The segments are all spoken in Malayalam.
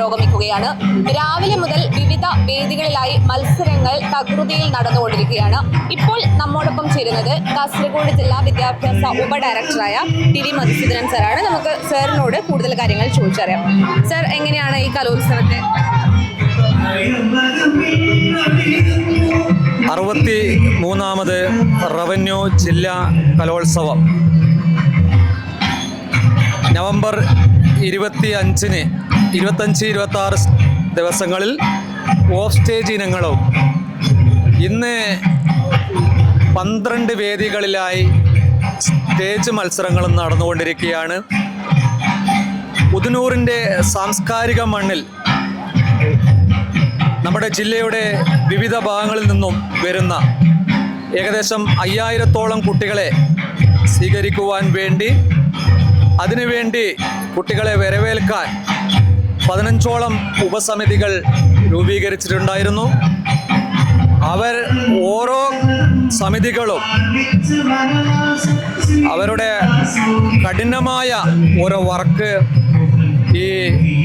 പുരോഗമിക്കുകയാണ്. രാവിലെ മുതൽ വിവിധ വേദികളിലായി മത്സരങ്ങൾ തകൃതിയിൽ നടന്നുകൊണ്ടിരിക്കുകയാണ്. ഇപ്പോൾ നമ്മോടൊപ്പം ചേരുന്നത് കാസർഗോഡ് ജില്ലാ വിദ്യാഭ്യാസ ഉപ ഡയറക്ടറായ ടി വി മധുസൂദനൻ സാറാണ്. നമുക്ക് സാറിനോട് കൂടുതൽ കാര്യങ്ങൾ ചോദിച്ചറിയാം. സാർ എങ്ങനെയാണ് ഈ കലോത്സവത്തെ? അറുപത്തി മൂന്നാമത് റവന്യൂ ജില്ലാ കലോത്സവം. നവംബർ ഇരുപത്തി അഞ്ചിന് ഇരുപത്തഞ്ച് ഇരുപത്തി ആറ് ദിവസങ്ങളിൽ ഓഫ് സ്റ്റേജ് ഇനങ്ങളും ഇന്ന് പന്ത്രണ്ട് വേദികളിലായി സ്റ്റേജ് മത്സരങ്ങളും നടന്നുകൊണ്ടിരിക്കുകയാണ്. ഉദനൂറിന്റെ സാംസ്കാരിക മണ്ണിൽ നമ്മുടെ ജില്ലയുടെ വിവിധ ഭാഗങ്ങളിൽ നിന്നും വരുന്ന ഏകദേശം അയ്യായിരത്തോളം കുട്ടികളെ സ്വീകരിക്കുവാൻ വേണ്ടി അതിനുവേണ്ടി കുട്ടികളെ വരവേൽക്കാൻ പതിനഞ്ചോളം ഉപസമിതികൾ രൂപീകരിച്ചിട്ടുണ്ടായിരുന്നു. അവർ ഓരോ സമിതികളും അവരുടെ കഠിനമായ ഓരോ വർക്ക് ഈ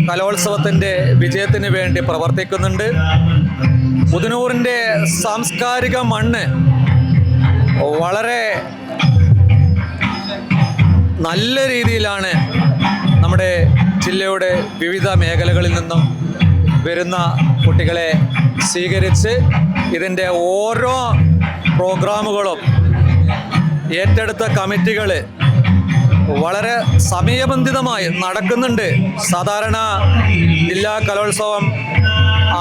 കലോത്സവത്തിന്റെ വിജയത്തിന് വേണ്ടി പ്രവർത്തിക്കുന്നുണ്ട്. പുതുനൂറിന്റെ സാംസ്കാരിക മണ്ണ് വളരെ നല്ല രീതിയിലാണ് നമ്മുടെ ജില്ലയുടെ വിവിധ മേഖലകളിൽ നിന്നും വരുന്ന കുട്ടികളെ സ്വീകരിച്ച് ഇതിന്റെ ഓരോ പ്രോഗ്രാമുകളും ഏറ്റെടുത്ത കമ്മിറ്റികൾ വളരെ സമയബന്ധിതമായി നടക്കുന്നുണ്ട്. സാധാരണ ജില്ലാ കലോത്സവം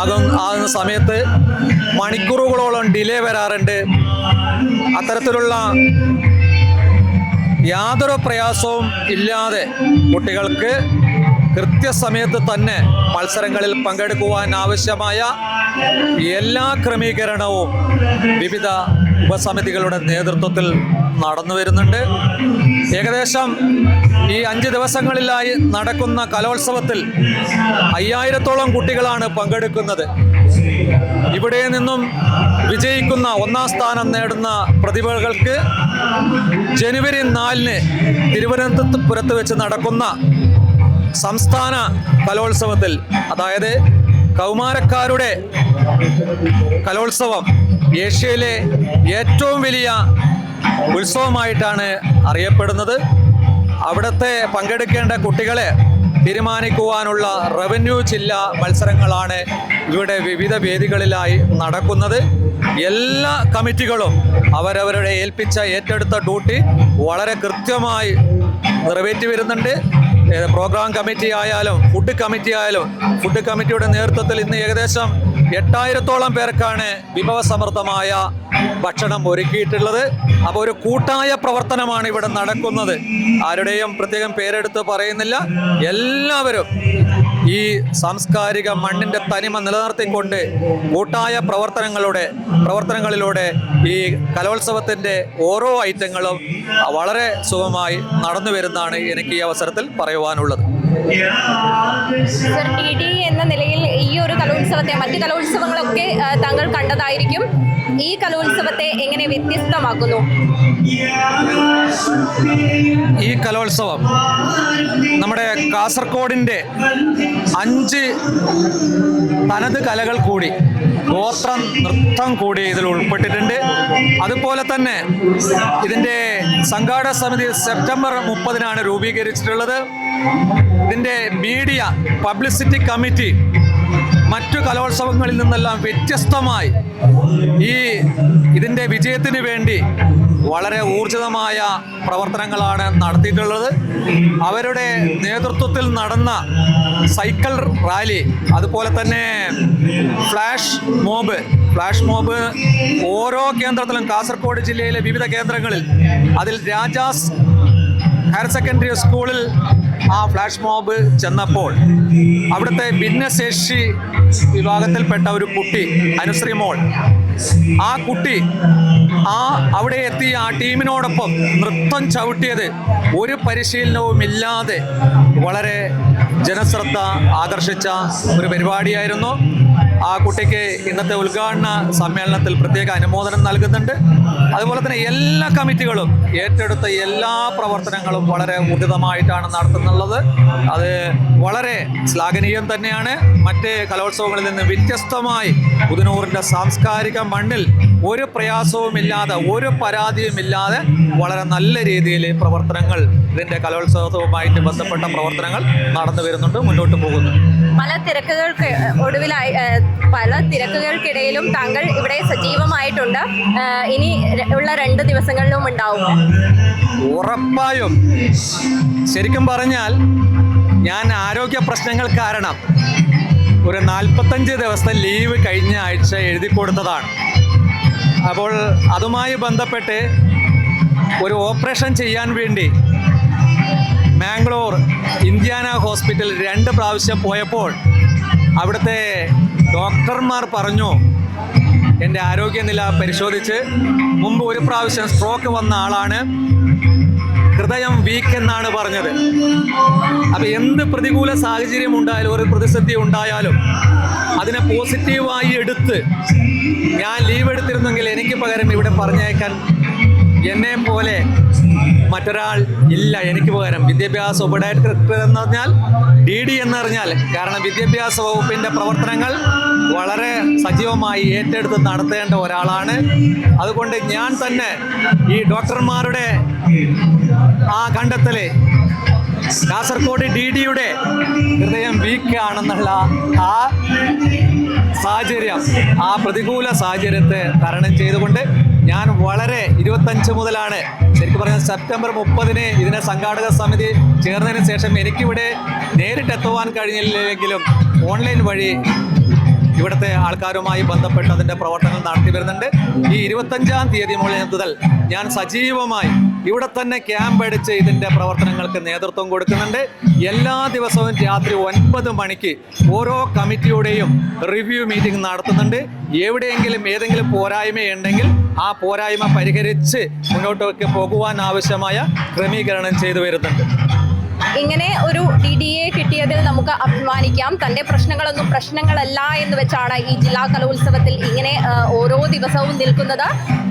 ആകും ആകുന്ന സമയത്ത് മണിക്കൂറുകളോളം ഡിലേ വരാറുണ്ട്. അത്തരത്തിലുള്ള യാതൊരു പ്രയാസവും ഇല്ലാതെ കുട്ടികൾക്ക് കൃത്യസമയത്ത് തന്നെ മത്സരങ്ങളിൽ പങ്കെടുക്കുവാൻ ആവശ്യമായ എല്ലാ ക്രമീകരണവും വിവിധ ഉപസമിതികളുടെ നേതൃത്വത്തിൽ നടന്നു വരുന്നുണ്ട്. ഏകദേശം ഈ അഞ്ച് ദിവസങ്ങളിലായി നടക്കുന്ന കലോത്സവത്തിൽ അയ്യായിരത്തോളം കുട്ടികളാണ് പങ്കെടുക്കുന്നത്. ഇവിടെ നിന്നും വിജയിക്കുന്ന ഒന്നാം സ്ഥാനം നേടുന്ന പ്രതിഭകൾക്ക് ജനുവരി നാലിന് തിരുവനന്തപുരത്ത് വെച്ച് നടക്കുന്ന സംസ്ഥാന കലോത്സവത്തിൽ അതായത് കൗമാരക്കാരുടെ കലോത്സവം ഏഷ്യയിലെ ഏറ്റവും വലിയ ഉത്സവമായിട്ടാണ് അറിയപ്പെടുന്നത്. അവിടുത്തെ പങ്കെടുക്കേണ്ട കുട്ടികളെ തീരുമാനിക്കുവാനുള്ള റവന്യൂ ജില്ലാ മത്സരങ്ങളാണ് ഇവിടെ വിവിധ വേദികളിലായി നടക്കുന്നത്. എല്ലാ കമ്മിറ്റികളും അവരവരുടെ ഏൽപ്പിച്ച ഏറ്റെടുത്ത ഡ്യൂട്ടി വളരെ കൃത്യമായി നിറവേറ്റി വരുന്നുണ്ട്. പ്രോഗ്രാം കമ്മിറ്റി ആയാലും ഫുഡ് കമ്മിറ്റി ആയാലും ഫുഡ് കമ്മിറ്റിയുടെ നേതൃത്വത്തിൽ ഇന്ന് ഏകദേശം എട്ടായിരത്തോളം പേർക്കാണ് വിഭവസമൃദ്ധമായ ഭക്ഷണം ഒരുക്കിയിട്ടുള്ളത്. അപ്പോൾ ഒരു കൂട്ടായ പ്രവർത്തനമാണ് ഇവിടെ നടക്കുന്നത്. ആരുടെയും പ്രത്യേകം പേരെടുത്ത് പറയുന്നില്ല. എല്ലാവരും ഈ സാംസ്കാരിക മണ്ണിന്റെ തനിമ നിലനിർത്തിക്കൊണ്ട് കൂട്ടായ പ്രവർത്തനങ്ങളുടെ പ്രവർത്തനങ്ങളിലൂടെ ഈ കലോത്സവത്തിന്റെ ഓരോ ഐറ്റങ്ങളും വളരെ സുഖമായി നടന്നു വരുന്നതാണ് എനിക്ക് ഈ അവസരത്തിൽ പറയുവാനുള്ളത്. എന്ന നിലയിൽ ഈ ഒരു കലോത്സവത്തെ മറ്റ് കലോത്സവങ്ങളൊക്കെ താങ്കൾ കണ്ടതായിരിക്കും. ഈ കലോത്സവത്തെ എങ്ങനെ വ്യത്യസ്തമാക്കുന്നു? ഈ കലോത്സവം നമ്മുടെ കാസർഗോഡിന്റെ അഞ്ച് തനത് കലകൾ കൂടി ഗോത്രം നൃത്തം കൂടി ഇതിൽ ഉൾപ്പെട്ടിട്ടുണ്ട്. അതുപോലെ തന്നെ ഇതിന്റെ സംഘാടക സമിതി സെപ്റ്റംബർ മുപ്പതിനാണ് രൂപീകരിച്ചിട്ടുള്ളത്. ഇതിന്റെ മീഡിയ പബ്ലിസിറ്റി കമ്മിറ്റി മറ്റു കലോത്സവങ്ങളിൽ നിന്നെല്ലാം വ്യത്യസ്തമായി ഈ ഇതിന്റെ വിജയത്തിന് വേണ്ടി വളരെ ഊർജിതമായ പ്രവർത്തനങ്ങളാണ് നടത്തിയിട്ടുള്ളത്. അവരുടെ നേതൃത്വത്തിൽ നടന്ന സൈക്കിൾ റാലി അതുപോലെ തന്നെ ഫ്ലാഷ് മോബ് ഫ്ലാഷ് മോബ് ഓരോ കേന്ദ്രത്തിലും കാസർഗോഡ് ജില്ലയിലെ വിവിധ കേന്ദ്രങ്ങളിൽ അതിൽ രാജാസ് ഹയർ സെക്കൻഡറി സ്കൂളിൽ ആ ഫ്ലാഷ് മോബ് ചെന്നപ്പോൾ അവിടുത്തെ ഭിന്നശേഷി വിഭാഗത്തിൽപ്പെട്ട ഒരു കുട്ടി അനുശ്രീ മോൾ ആ കുട്ടി ആ അവിടെ എത്തി ആ ടീമിനോടൊപ്പം നൃത്തം ചവിട്ടിയത് ഒരു പരിശീലനവും ഇല്ലാതെ വളരെ ജനശ്രദ്ധ ആകർഷിച്ച ഒരു പരിപാടിയായിരുന്നു. ആ കുട്ടിക്ക് ഇന്നത്തെ ഉദ്ഘാടന സമ്മേളനത്തിൽ പ്രത്യേക അനുമോദനം നൽകുന്നുണ്ട്. അതുപോലെ തന്നെ എല്ലാ കമ്മിറ്റികളും ഏറ്റെടുത്ത എല്ലാ പ്രവർത്തനങ്ങളും വളരെ ഊർജിതമായിട്ടാണ് നടത്തുന്നുള്ളത്. അത് വളരെ ശ്ലാഘനീയം തന്നെയാണ്. മറ്റ് കലോത്സവങ്ങളിൽ നിന്ന് വ്യത്യസ്തമായി പുതുനൂറിന്റെ സാംസ്കാരിക മണ്ണിൽ ഒരു പ്രയാസവുമില്ലാതെ ഒരു പരാതിയുമില്ലാതെ വളരെ നല്ല രീതിയിൽ പ്രവർത്തനങ്ങൾ ഇതിന്റെ കലോത്സവവുമായിട്ട് ബന്ധപ്പെട്ട പ്രവർത്തനങ്ങൾ നടന്നു വരുന്നുണ്ട് മുന്നോട്ട് പോകുന്നു. പല തിരക്കുകൾക്ക് ഒടുവിലായി പല തിരക്കുകൾക്കിടയിലും താങ്കൾ ഇവിടെ സജീവമായിട്ടുണ്ട്. ഇനി ഉള്ള രണ്ട് ദിവസങ്ങളിലും ഉണ്ടാവും ഉറപ്പായും. ശരിക്കും പറഞ്ഞാൽ ഞാൻ ആരോഗ്യ പ്രശ്നങ്ങൾ കാരണം ഒരു നാൽപ്പത്തഞ്ച് ദിവസത്തെ ലീവ് കഴിഞ്ഞ ആഴ്ച എഴുതി കൊടുത്തതാണ്. അപ്പോൾ അതുമായി ബന്ധപ്പെട്ട് ഒരു ഓപ്പറേഷൻ ചെയ്യാൻ വേണ്ടി മാംഗ്ലൂർ ഇന്ത്യാന ഹോസ്പിറ്റൽ രണ്ട് പ്രാവശ്യം പോയപ്പോൾ അവിടുത്തെ ഡോക്ടർമാർ പറഞ്ഞു എന്റെ ആരോഗ്യനില പരിശോധിച്ച് മുമ്പ് ഒരു പ്രാവശ്യം സ്ട്രോക്ക് വന്ന ആളാണ്. എന്നാണ് പറഞ്ഞത്. അപ്പൊ എന്ത് പ്രതികൂല സാഹചര്യം ഉണ്ടായാലും ഒരു പ്രതിസന്ധി ഉണ്ടായാലും അതിനെ പോസിറ്റീവായി എടുത്ത് ഞാൻ ലീവ് എടുത്തിരുന്നെങ്കിൽ എനിക്ക് പകരം ഇവിടെ പറഞ്ഞയക്കാൻ എന്നെ പോലെ മറ്റൊരാൾ ഇല്ല എനിക്ക് പകരം വിദ്യാഭ്യാസ ഉപഡയറക്ടർ എന്ന് പറഞ്ഞാൽ ഡി ഡി എന്ന് പറഞ്ഞാൽ. കാരണം വിദ്യാഭ്യാസ വകുപ്പിന്റെ പ്രവർത്തനങ്ങൾ വളരെ സജീവമായി ഏറ്റെടുത്ത് നടത്തേണ്ട ഒരാളാണ്. അതുകൊണ്ട് ഞാൻ തന്നെ ഈ ഡോക്ടർമാരുടെ ആ കണ്ടെത്തൽ കാസർഗോഡ് ഡി ഡിയുടെ ഹൃദയം വീക്ക് ആണെന്നുള്ള ആ സാഹചര്യം ആ പ്രതികൂല സാഹചര്യത്തെ തരണം ചെയ്തുകൊണ്ട് ഞാൻ വളരെ ഇരുപത്തഞ്ച് മുതലാണ് ശരിക്കും പറഞ്ഞാൽ സെപ്റ്റംബർ മുപ്പതിന് ഇതിനെ സംഘാടക സമിതി ചേർന്നതിന് ശേഷം എനിക്കിവിടെ നേരിട്ടെത്തുവാൻ കഴിഞ്ഞില്ലെങ്കിലും ഓൺലൈൻ വഴി ഇവിടുത്തെ ആൾക്കാരുമായി ബന്ധപ്പെട്ട് അതിന്റെ പ്രവർത്തനങ്ങൾ നടത്തി വരുന്നുണ്ട്. ഈ ഇരുപത്തഞ്ചാം തീയതി മുതൽ ഞാൻ സജീവമായി ഇവിടെ തന്നെ ക്യാമ്പ് അടിച്ച് ഇതിന്റെ പ്രവർത്തനങ്ങൾക്ക് നേതൃത്വം കൊടുക്കുന്നുണ്ട്. എല്ലാ ദിവസവും രാത്രി ഒൻപത് മണിക്ക് ഓരോ കമ്മിറ്റിയുടെയും റിവ്യൂ മീറ്റിംഗ് നടത്തുന്നുണ്ട്. എവിടെയെങ്കിലും ഏതെങ്കിലും പോരായ്മയുണ്ടെങ്കിൽ ആ പോരായ്മ പരിഹരിച്ച് മുന്നോട്ട് പോകുവാൻ ആവശ്യമായ ക്രമീകരണം ചെയ്തു വരുന്നുണ്ട്. ഇങ്ങനെ ഒരു ഡി ഡി എ കിട്ടിയതിൽ നമുക്ക് അഭിമാനിക്കാം. തന്റെ പ്രശ്നങ്ങളൊന്നും പ്രശ്നങ്ങളല്ല എന്ന് വെച്ചാണ് ഈ ജില്ലാ കലോത്സവത്തിൽ ഇങ്ങനെ ഓരോ ദിവസവും നിൽക്കുന്നത്.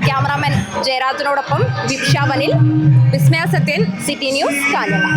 ക്യാമറാമാൻ ജയരാജനോടൊപ്പം വിപ്ഷാവനിൽ വിസ്മയ സത്യൻ സിറ്റി ന്യൂസ് കാഞ്ഞങ്ങ